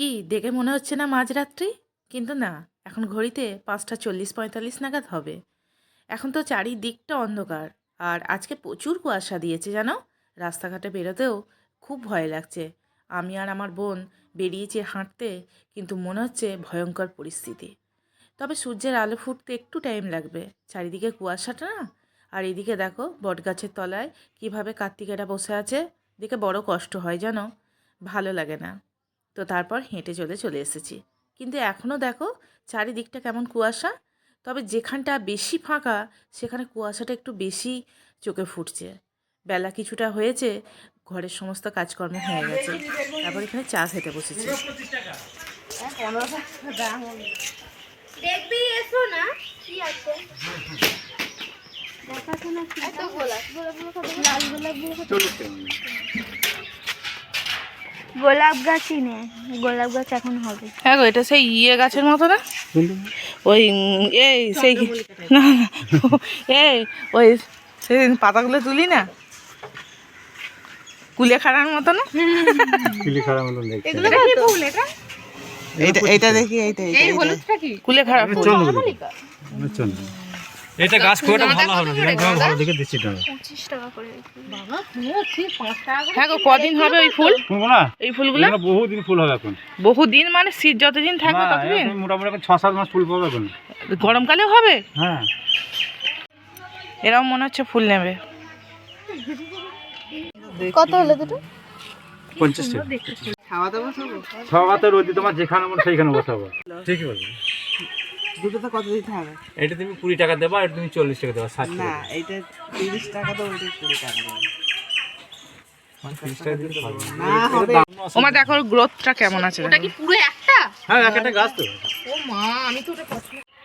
কি দেখে মনে হচ্ছে না মাঝরাত্রি? কিন্তু না, এখন ঘড়িতে পাঁচটা চল্লিশ পঁয়তাল্লিশ নাগাদ হবে। এখন তো চারিদিকটা অন্ধকার, আর আজকে প্রচুর কুয়াশা দিয়েছে, জানো? রাস্তাঘাটে বেরোতেও খুব ভয় লাগছে। আমি আর আমার বোন বেরিয়েছি হাঁটতে, কিন্তু মনে হচ্ছে ভয়ঙ্কর পরিস্থিতি। তবে সূর্যের আলো ফুটতে একটু টাইম লাগবে। চারিদিকে কুয়াশাটা না? আর এদিকে দেখো, বটগাছের তলায় কীভাবে কার্তিকেরা বসে আছে। দেখে বড় কষ্ট হয়, জানো? ভালো লাগে না। তো তারপর হেঁটে চলে চলে এসেছি। কিন্তু এখনও দেখো চারিদিকটা কেমন কুয়াশা। তবে যেখানটা বেশি ফাঁকা সেখানে কুয়াশাটা একটু বেশি চোখে ফুটছে। বেলা কিছুটা হয়েছে ঘরের সমস্ত কাজকর্ম হয়ে গেছে। তারপর এখানে চা খেতে বসেছি। দেখবি এসো না। কি আছে? দেখাশোনা কি? এত গোলাপ গোলাপগুলো কত লাল গোলাপগুলো কত গোলাপ গাছই নে। গোলাপ গাছ এখন হবে। হ্যাঁ গো এটা সেই ইয়ে গাছের মতো না? ওই এই সেই না না এই ওই সেদিন পাতাগুলো তুলি না? কুলেখাড়ার মতো না? কিলি খারাপ মতন এগুলো কি ফুল এটা? এইটা এইটা দেখি এইটা এইটা, এইটা। কুলে খাড়া ফুল। বুঝছেন এটা গাছ খুব একটা ভালো হবে না তোমাকে ভালো দেখে দিচ্ছি তো আমি। পঁচিশ টাকা করে হ্যাঁ গো কদিন হবে ওই ফুল? না? এই ফুলগুলো? এগুলো বহুদিন ফুল হবে এখন। বহুদিন মানে শীত যতদিন থাকবে না, ততদিন? মোটামুটি এখন ছ সাত মাস ফুল পাবে এখন। গরমকালেও হবে? হ্যাঁ। এরকম মনে হচ্ছে ফুল নেবে। কত হলো দুটো? পঞ্চাশ টাকা। খাওয়াতে রোদি তোমার যেখানে মন সেইখানে বসাবো। ঠিকই বলব দুটোতে কত দিতে হবে? এটা তুমি কুড়ি টাকা দেবা এটা তুমি চল্লিশ টাকা দেবা ষাট না তিরিশ টাকা তো ওইটা কুড়ি টাকা দেবো। মানে ওমা দেখো গ্রোথটা কেমন আছে দেখো। পুরো একটা? হ্যাঁ একটা গাছ তো।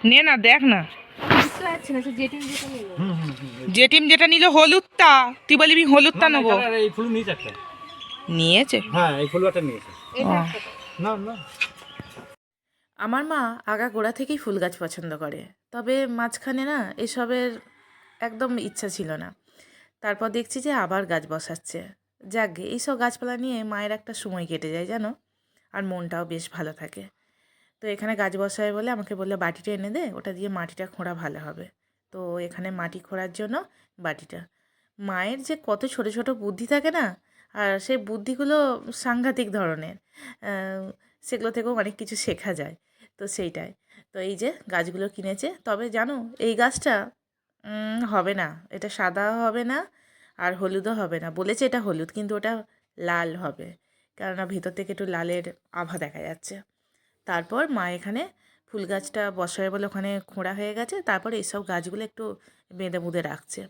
নে না দেখ না। যেটা যেটা নিল। যে। টিম যেটা নিল হলুদটা। তুই বলিবি হলুদটা নেব। এই ফুল নিয়েছে একটা। নিয়েছে? হ্যাঁ এই ফুল নিয়েছে। না না। আমার মা আগা গোড়া থেকেই ফুল গাছ পছন্দ করে, তবে মাঝখানে না এসবের একদম ইচ্ছা ছিল না। তারপর দেখছি যে আবার গাছ বসাচ্ছে। যাকগে এইসব গাছপালা নিয়ে মায়ের একটা সময় কেটে যায়, জানো? আর মনটাও বেশ ভালো থাকে। তো এখানে গাছ বসায় বলে আমাকে বলল, বাটিটা এনে দে, ওটা দিয়ে মাটিটা খোঁড়া ভালো হবে। তো এখানে মাটি খোঁড়ার জন্য বাটিটা। মায়ের যে কত ছোট ছোট বুদ্ধি থাকে না, আর সেই বুদ্ধিগুলো সাংঘাতিক ধরনের সেগুলো থেকেও অনেক কিছু শেখা যায়। তো সেইটাই। তো এই যে গাছগুলো কিনেছে, তবে জানো এই গাছটা হবে না। এটা সাদা হবে না আর হলুদও হবে না। বলেছে এটা হলুদ, কিন্তু ওটা লাল হবে। কেননা ভেতর থেকে একটু লালের আভা দেখা যাচ্ছে। তারপর মা এখানে ফুল গাছটা বসায় বলে ওখানে খোঁড়া হয়ে গেছে। তারপর এইসব গাছগুলো একটু বেঁধে বুঁধে রাখছে।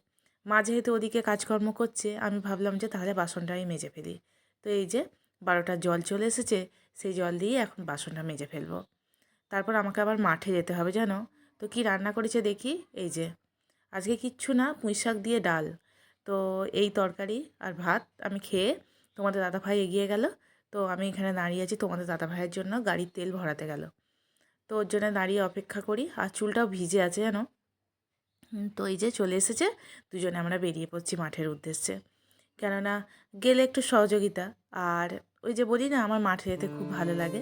মা যেহেতু ওদিকে কাজকর্ম করছে, আমি ভাবলাম যে তাহলে বাসনটাই মেজে ফেলি। তো এই যে বারোটা জল চলে এসেছে, সেই জল দিয়ে এখন বাসনটা মেজে ফেলব। তারপর আমাকে আবার মাঠে যেতে হবে, জানো? তো কি রান্না করেছে দেখি? এই যে, আজকে কিচ্ছু না, পুঁই শাক দিয়ে ডাল। তো এই তরকারি আর ভাত আমি খেয়ে তোমাদের দাদা ভাই এগিয়ে গেল। তো আমি এখানে দাঁড়িয়ে আছি তোমাদের দাদা ভাইয়ের জন্য, গাড়ির তেল ভরাতে গেল। তো ওর জন্য দাঁড়িয়ে অপেক্ষা করি, আর চুলটাও ভিজে আছে, জানো? তো এই যে চলে এসেছে, দুজনে আমরা বেরিয়ে পড়ছি মাঠের উদ্দেশ্যে। কেননা গেলে একটু সহযোগিতা, আর ওই যে বলি না, আমার মাঠে যেতে খুব ভালো লাগে।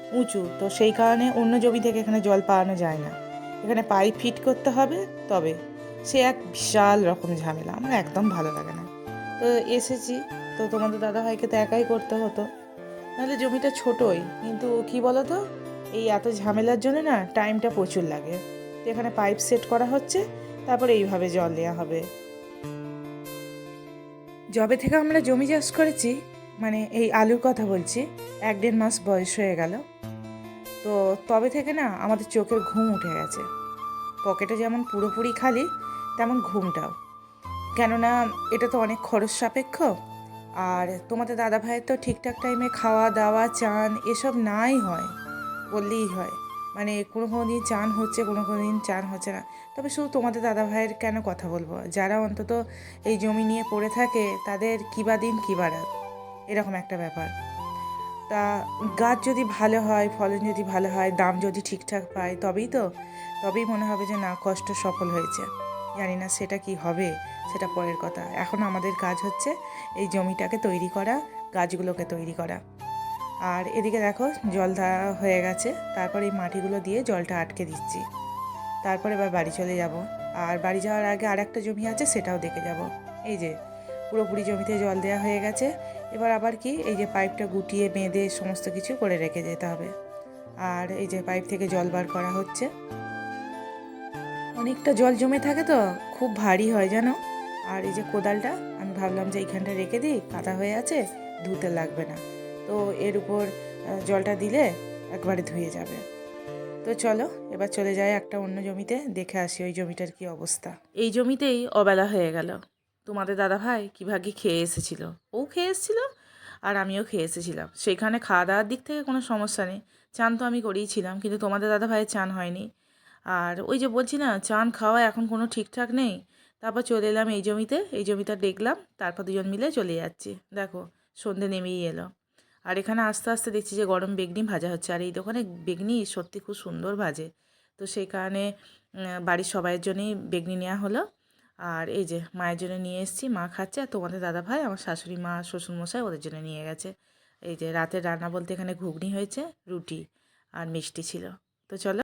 উঁচু, তো সেই কারণে অন্য জমি থেকে এখানে জল পাওয়ানো যায় না। এখানে পাইপ ফিট করতে হবে, তবে সে এক বিশাল রকম ঝামেলা। আমার একদম ভালো লাগে না। তো এসেছি। তো তোমাদের দাদাভাইকে তো একাই করতে হতো। নাহলে জমিটা ছোটোই, কিন্তু কি বলো তো এই এত ঝামেলার জন্য না টাইমটা প্রচুর লাগে। এখানে পাইপ সেট করা হচ্ছে, তারপরে এইভাবে জল দেওয়া হবে। যবে থেকে আমরা জমি চাষ করেছি মানে এই আলুর কথা বলছি, এক দেড় মাস বয়স হয়ে গেল। তো তবে থেকে না আমাদের চোখের ঘুম উঠে গেছে। পকেটে যেমন পুরোপুরি খালি, তেমন ঘুমটাও। কেননা এটা তো অনেক খরচ সাপেক্ষ। আর তোমাদের দাদা ভাইয়ের তো ঠিকঠাক টাইমে খাওয়া, দাওয়া, চান এসব নাই হয়, বললেই হয়। মানে কোনো কোনো দিন চান হচ্ছে, কোনো কোনো দিন চান হচ্ছে না। তবে শুধু তোমাদের দাদা ভাইয়ের কেন কথা বলব? যারা অন্তত এই জমি নিয়ে পড়ে থাকে, তাদের কিবা দিন কিবা রাত। এরকম একটা ব্যাপার। তা গাছ যদি ভালো হয়, ফলন যদি ভালো হয়, দাম যদি ঠিকঠাক পায়, তবেই তো, তবেই মনে হবে যে না, কষ্ট সফল হয়েছে। জানি না সেটা কি হবে, সেটা পরের কথা। এখন আমাদের কাজ হচ্ছে এই জমিটাকে তৈরি করা, গাছগুলোকে তৈরি করা। আর এদিকে দেখো, জল দেওয়া হয়ে গেছে, তারপর এই মাটিগুলো দিয়ে জলটা আটকে দিচ্ছি। তারপর এবার বাড়ি চলে যাব। আর বাড়ি যাওয়ার আগে আর একটা জমি আছে, সেটাও দেখে যাব। এই যে, পুরোপুরি জমিতে জল দেওয়া হয়ে গেছে। এবার আবার কি, এই যে পাইপটা গুটিয়ে, বেঁধে সমস্ত কিছু করে রেখে যেতে হবে। আর এই যে পাইপ থেকে জল বার করা হচ্ছে। অনেকটা জল জমে থাকে তো, খুব ভারী হয় জানো। আর এই যে কোদালটা, আমি ভাবলাম যে এইখানটা রেখে দিই, কাদা হয়ে আছে, ধুতে লাগবে না। তো এর উপর জলটা দিলে একবারে ধুয়ে যাবে। তো চলো, এবার চলে যাই একটা অন্য জমিতে, দেখে আসি ওই জমিটার কি অবস্থা। এই জমিতেই অবেলা হয়ে গেল। তোমাদের দাদা ভাই কী ভাগ্যে খেয়ে এসেছিল? ও খেয়ে এসেছিল আর আমিও খেয়ে এসেছিলাম। সেখানে খাওয়া দাওয়ার দিক থেকে কোনো সমস্যা নেই। চান তো আমি করিয়েছিলাম কিন্তু তোমাদের দাদা ভাইয়ের চান হয়নি। আর ওই যে বলছি না, চান খাওয়া এখন কোনো ঠিকঠাক নেই। তারপর চলে এলাম এই জমিতে, এই জমিটা দেখলাম, তারপর দুজন মিলে চলে যাচ্ছি। দেখো, সন্ধে নেমেই এলো। আর এখানে আস্তে আস্তে দেখছি যে গরম বেগনি ভাজা হচ্ছে। আর এই দোকানে বেগনি সত্যি খুব সুন্দর ভাজে। তো সেই কারণে বাড়ির সবাইয়ের জন্যই বেগনি নেওয়া হলো। আর এই যে মায়ের জন্য নিয়ে এসেছি, মা খাচ্ছে আর তোমাদের দাদা ভাই আমার শাশুড়ি মা, শ্বশুরমশাই ওদের জন্য নিয়ে গেছে। এই যে রাতের রান্না বলতে এখানে ঘুগনি হয়েছে, রুটি আর মিষ্টি ছিল। তো চলো